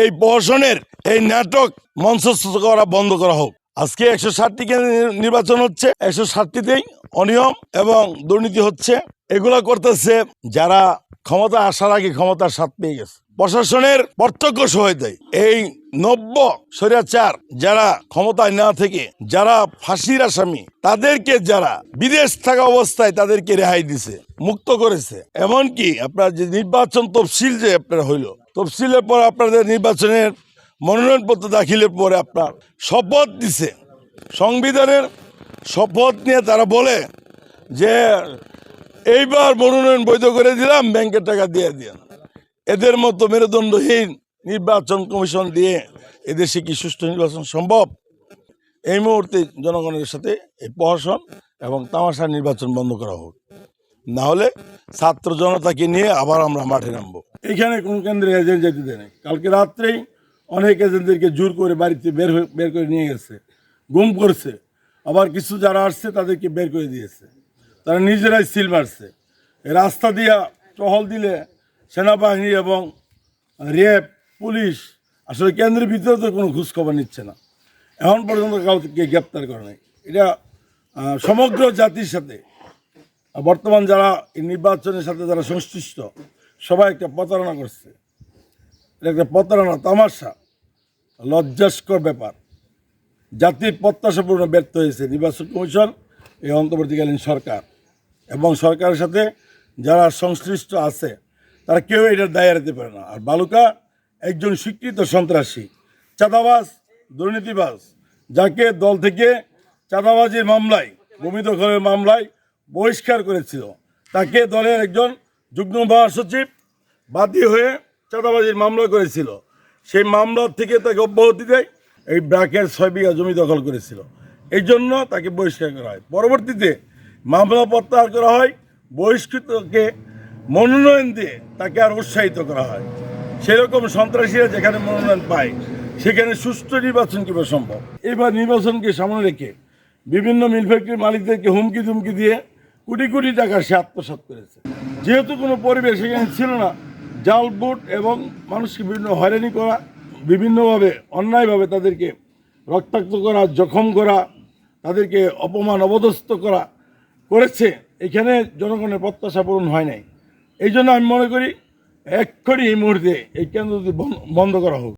এই প্রহসনের এই নাটক মঞ্চস্থ করা বন্ধ করা হোক। আজকে একশো ষাটটি নির্বাচন হচ্ছে, একশো ষাটটিতেই অনিয়ম এবং দুর্নীতি হচ্ছে। এগুলো করতেছে যারা ক্ষমতা আসার আগে ক্ষমতার স্বাদ পেয়ে গেছে। প্রশাসনের প্রত্যক্ষ সহায়তায় এই নব্য স্বৈরাচার যারা ক্ষমতায় না থেকে, যারা ফাঁসির আসামি, তাদেরকে যারা বিদেশ থাকা অবস্থায় তাদেরকে রেহাই দিছে, মুক্ত করেছে। এমনকি আপনার যে নির্বাচন তফসিল যে আপনার হইল তফসিলের পর আপনাদের নির্বাচনের মনোনয়নপত্র দাখিলের পরে আপনার শপথ দিছে। সংবিধানের শপথ নিয়ে তারা বলে যে, এইবার মনোনয়ন বৈধ করে দিলাম, ব্যাংকের টাকা দিয়ে দিন এদের মতো মেরুদণ্ডহীন নির্বাচন কমিশন দিয়ে এদেশে কি সুষ্ঠু নির্বাচন সম্ভব? এই মুহূর্তে জনগণের সাথে এই প্রহসন এবং তামাশা নির্বাচন বন্ধ করা হোক। না হলে ছাত্র জনতাকে নিয়ে আবার আমরা মাঠে নামবো। এখানে কোনো কেন্দ্রে এজেন্ট যেতে দেয় নাই। কালকে রাত্রেই অনেক এজেন্টদেরকে জোর করে বাড়িতে বের হয়ে- বের করে নিয়ে গেছে। গুম করছে। আবার কিছু যারা আসছে তাদেরকে বের করে দিয়েছে। তারা নিজেরাই সিল মারছে। রাস্তা দিয়া টহল দিলে সেনাবাহিনী এবং র্যাব, পুলিশ আসলে কেন্দ্রের ভিতরে তো কোনো খোঁজখবর নিচ্ছে না। এখন পর্যন্ত কাউকে গ্রেপ্তার করে নাই। এটা সমগ্র জাতির সাথে। বর্তমান যারা নির্বাচনের সাথে যারা সংশ্লিষ্ট সবাই একটা প্রতারণা করছে। এটা একটা প্রতারণা, তামাশা, লজ্জাস্কর ব্যাপার। জাতির প্রত্যাশা পূর্ণ ব্যর্থ হয়েছে নির্বাচন কমিশন, এই অন্তর্বর্তীকালীন সরকার। এবং সরকারের সাথে যারা সংশ্লিষ্ট আছে, তারা কেউ এটার দায় এড়াতে পারে না। আর বালুকা, একজন স্বীকৃত সন্ত্রাসী, চাঁদাবাজ, দুর্নীতিবাজ, যাকে দল থেকে চাঁদাবাজির মামলায় ভূমি দখলের মামলায় বহিষ্কার করেছিল, তাকে দলের একজন যুগ্ম মহাসচিব বাদী হয়ে চাঁদাবাজির মামলা করেছিল। সেই মামলা থেকে তাকে অব্যাহতি দেয়, এই ব্রাকের ছয় বিঘা জমি দখল করেছিল। এই জন্য তাকে বহিষ্কার করা হয়। পরবর্তীতে মামলা প্রত্যাহার করা হয়, বহিষ্কৃতকে মনোনয়ন দিয়ে তাকে আর উৎসাহিত করা হয়। সেরকম সন্ত্রাসীরা যেখানে মনোনয়ন পায়, সেখানে সুষ্ঠু নির্বাচন কীভাবে সম্ভব। এবার নির্বাচনকে সামনে রেখে বিভিন্ন মিল ফ্যাক্টরির মালিকদেরকে হুমকি ধুমকি দিয়ে কোটি কোটি টাকা সে আত্মসাৎ করেছে। যেহেতু কোনো পরিবেশ সেখানে ছিল না জাল ভোট এবং মানুষকে বিভিন্ন হয়রানি করা, বিভিন্নভাবে, অন্যায়ভাবে তাদেরকে রক্তাক্ত করা, জখম করা, তাদেরকে অপমান অবদস্ত করা করেছে, এখানে জনগণের প্রত্যাশা পূরণ হয় নাই। এই জন্য আমি মনে করি, এক্ষুনি এই মুহূর্তে এই কেন্দ্রটি বন্ধ করা হোক।